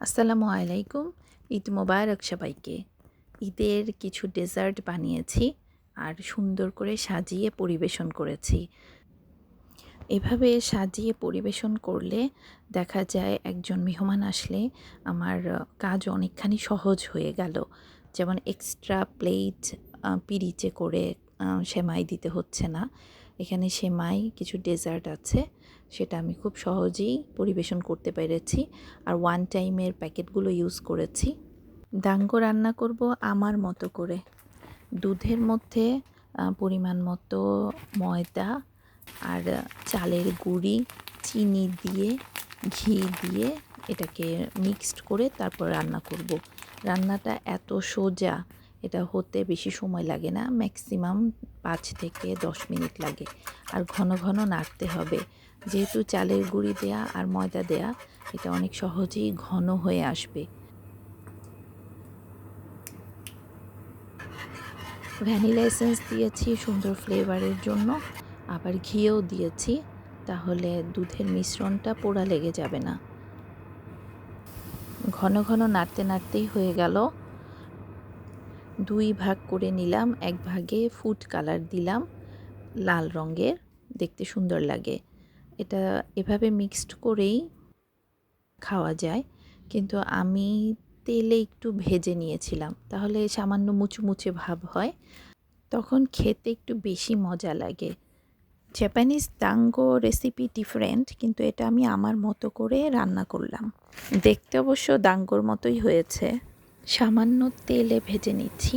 আসসালামু আলাইকুম। ঈদ মোবারক সবাইকে। ঈদের কিছু ডেজার্ট বানিয়েছি আর সুন্দর করে সাজিয়ে পরিবেশন করেছি। এভাবে সাজিয়ে পরিবেশন করলে দেখা যায় একজন মেহমান আসলে আমার কাজ অনেকখানি সহজ হয়ে গেল। যেমন এক্সট্রা প্লেট পিরিচে করে সেমাই দিতে হচ্ছে না। এখানে সেমাই, কিছু ডেজার্ট আছে, সেটা আমি খুব সহজেই পরিবেশন করতে পেরেছি আর ওয়ান টাইমের প্যাকেটগুলো ইউজ করেছি। ডাঙ্গো রান্না করব আমার মতো করে। দুধের মধ্যে পরিমাণ মতো ময়দা আর চালের গুঁড়ি, চিনি দিয়ে, ঘি দিয়ে এটাকে মিক্সড করে তারপর রান্না করব। রান্নাটা এত সোজা এটা হতে বেশি সময় লাগে না ম্যাক্সিমাম পাঁচ থেকে দশ মিনিট লাগে। আর ঘন ঘন নাড়তে হবে। যেহেতু চালের গুঁড়ি দেয়া আর ময়দা দেয়া, এটা অনেক সহজেই ঘন হয়ে আসবে। ভ্যানিলা এসেন্স দিয়েছি সুন্দর ফ্লেভারের জন্য। আবার ঘিও দিয়েছি, তাহলে দুধের মিশ্রণটা পোড়া লেগে যাবে না। ঘন ঘন নাড়তে নাড়তেই হয়ে গেল। দুই ভাগ করে নিলাম, এক ভাগে ফুড কালার দিলাম, লাল রঙের, দেখতে সুন্দর লাগে। এটা এভাবে মিক্সড করেই খাওয়া যায়, কিন্তু আমি তেলে একটু ভেজে নিয়েছিলাম, তাহলে সামান্য মুচুমুচে ভাব হয়। তখন খেতে একটু বেশি মজা লাগে। জাপানিজ দাঙ্গো রেসিপি ডিফারেন্ট কিন্তু এটা আমি আমার মতো করে রান্না করলাম। দেখতে অবশ্য দাঙ্গোর মতোই হয়েছে। সামান্য তেলে ভেজে নিচ্ছি।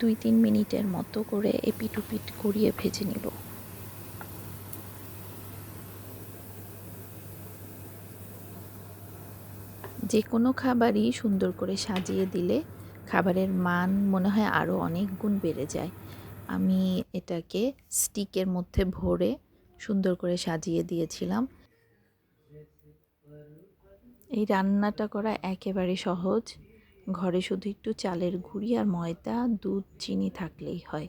দুই তিন মিনিটের মতো করে এপিট উপিট করিয়ে ভেজে নিব। যে কোনো খাবারই সুন্দর করে সাজিয়ে দিলে খাবারের মান মনে হয় আরও অনেক গুণ বেড়ে যায়। আমি এটাকে স্টিকের মধ্যে ভরে সুন্দর করে সাজিয়ে দিয়েছিলাম। এই রান্নাটা করা একেবারে সহজ। ঘরে শুধু একটু চালের গুঁড়ি আর ময়দা, দুধ, চিনি থাকলেই হয়।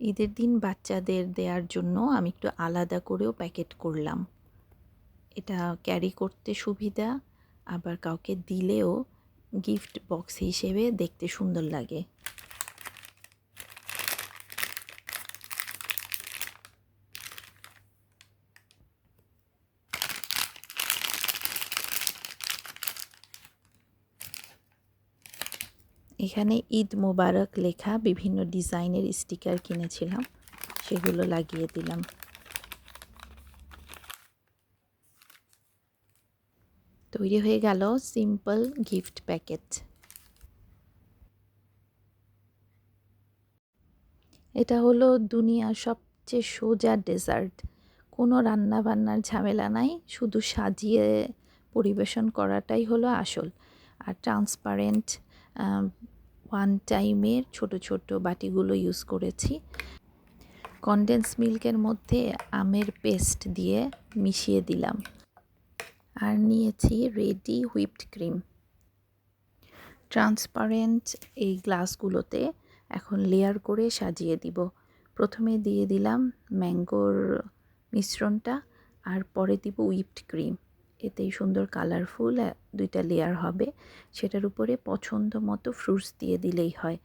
ঈদের দিন বাচ্চাদের দেওয়ার জন্য আমি একটু আলাদা করেও প্যাকেট করলাম। এটা ক্যারি করতে সুবিধা, আবার কাউকে দিলেও গিফট বক্স হিসেবে দেখতে সুন্দর লাগে। এখানে ঈদ মোবারক লেখা বিভিন্ন ডিজাইনের স্টিকার কিনেছিলাম, সেগুলো লাগিয়ে দিলাম। তৈরি হয়ে গেল সিম্পল গিফট প্যাকেট এটা হলো দুনিয়ার সবচেয়ে সোজা ডেজার্ট। কোনো রান্না বান্নার ঝামেলা নাই, শুধু সাজিয়ে পরিবেশন করাটাই হলো আসল। আর ট্রান্সপারেন্ট ওয়ান টাইমের ছোট ছোট বাটিগুলো ইউজ করেছি। কনডেন্স মিল্কের মধ্যে আমের পেস্ট দিয়ে মিশিয়ে দিলাম। আর নিয়েছি রেডি হুইপড ক্রিম ট্রান্সপারেন্ট এই গ্লাসগুলোতে এখন লেয়ার করে সাজিয়ে দিব। প্রথমে দিয়ে দিলাম ম্যাঙ্গোর মিশ্রণটা, আর পরে দিব হুইপড ক্রিম এতেই সুন্দর কালারফুল দুইটা লেয়ার হবে। সেটার উপরে পছন্দ মতো ফ্রুটস দিয়ে দিলেই হয়।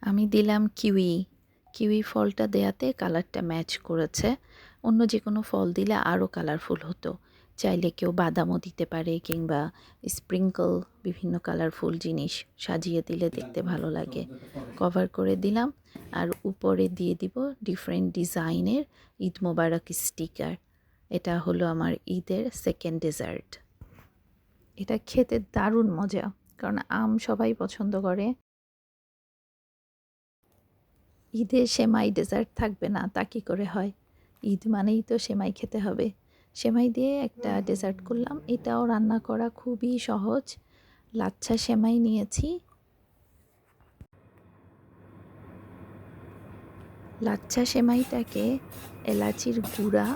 আমি দিলাম কিউই কিউই ফলটা দেয়াতে কালারটা ম্যাচ করেছে। অন্য যে কোনো ফল দিলে আরও কালারফুল হতো। চাইলে কেউ বাদামও দিতে পারে কিংবা স্প্রিঙ্কল বিভিন্ন কালারফুল জিনিস সাজিয়ে দিলে দেখতে ভালো লাগে। কভার করে দিলাম। আর উপরে দিয়ে দিব ডিফারেন্ট ডিজাইনের ঈদ মোবারক স্টিকার এটা হলো আমার ঈদের সেকেন্ড ডেজার্ট এটা খেতে দারুণ মজা, কারণ আম সবাই পছন্দ করে। ঈদে সেমাই ডেজার্ট থাকবে না, তা কী করে হয়? ঈদ মানেই তো সেমাই খেতে হবে। সেমাই দিয়ে একটা ডেজার্ট করলাম, এটাও রান্না করা খুবই সহজ। লাচ্ছা সেমাই নিয়েছি। লাচ্ছা সেমাইটাকে এলাচির গুঁড়া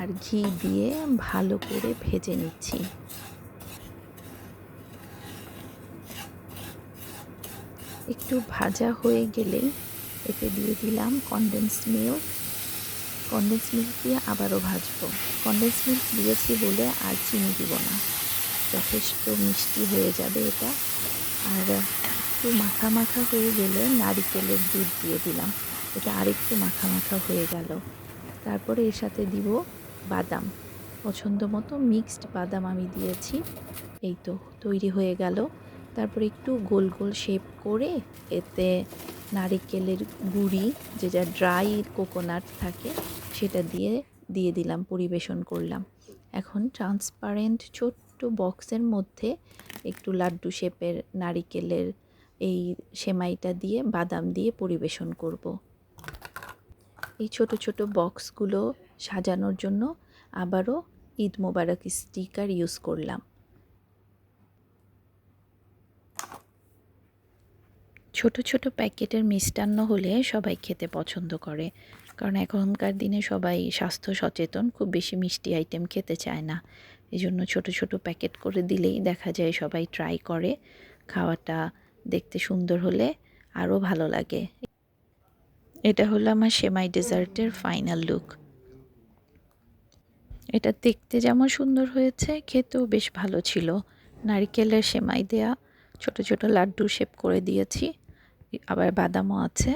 আর ঘি দিয়ে ভালো করে ভেজে নিচ্ছি। একটু ভাজা হয়ে গেলেই এতে দিয়ে দিলাম কনডেন্স মিল্ক কনডেন্স মিল্ক দিয়ে আবারও ভাজবো। কনডেন্স মিল্ক দিয়েছি বলে আর চিনি দিব না। যথেষ্ট মিষ্টি হয়ে যাবে এটা। আর একটু মাখা মাখা হয়ে গেলে নারিকেলের দুধ দিয়ে দিলাম। এটা আরেকটু মাখা মাখা হয়ে গেল। তারপরে এর সাথে দিব বাদাম। পছন্দ মতো মিক্সড বাদাম আমি দিয়েছি। এই তো, তৈরি হয়ে গেল। তারপরে একটু গোল গোল শেপ করে এতে নারিকেলের গুঁড়ি, যে যা ড্রাই কোকোনাট থাকে, সেটা দিয়ে দিয়ে দিলাম, পরিবেশন করলাম। এখন ট্রান্সপারেন্ট ছোট্ট বক্সের মধ্যে একটু লাড্ডু শেপের নারিকেলের এই সেমাইটা দিয়ে বাদাম দিয়ে পরিবেশন করব। এই ছোট ছোট বক্সগুলো সাজানোর জন্য আবারও ঈদ মোবারক স্টিকার ইউজ করলাম। ছোট ছোট প্যাকেটের মিষ্টান্ন হলে সবাই খেতে পছন্দ করে, কারণ এখনকার দিনে সবাই স্বাস্থ্য সচেতন, খুব বেশি মিষ্টি আইটেম খেতে চায় না। এই জন্য ছোটো ছোটো প্যাকেট করে দিলেই দেখা যায় সবাই ট্রাই করে, খাওয়াটা দেখতে সুন্দর হলে আরও ভালো লাগে। এটা হলো আমার সেমাই ডেজার্টের ফাইনাল লুক। এটা দেখতে যেমন সুন্দর হয়েছে, খেতেও বেশ ভালো ছিল। নারিকেলের সেমাই দেয়া, ছোট ছোট লাড্ডু শেপ করে দিয়েছি, আবার বাদামও আছে।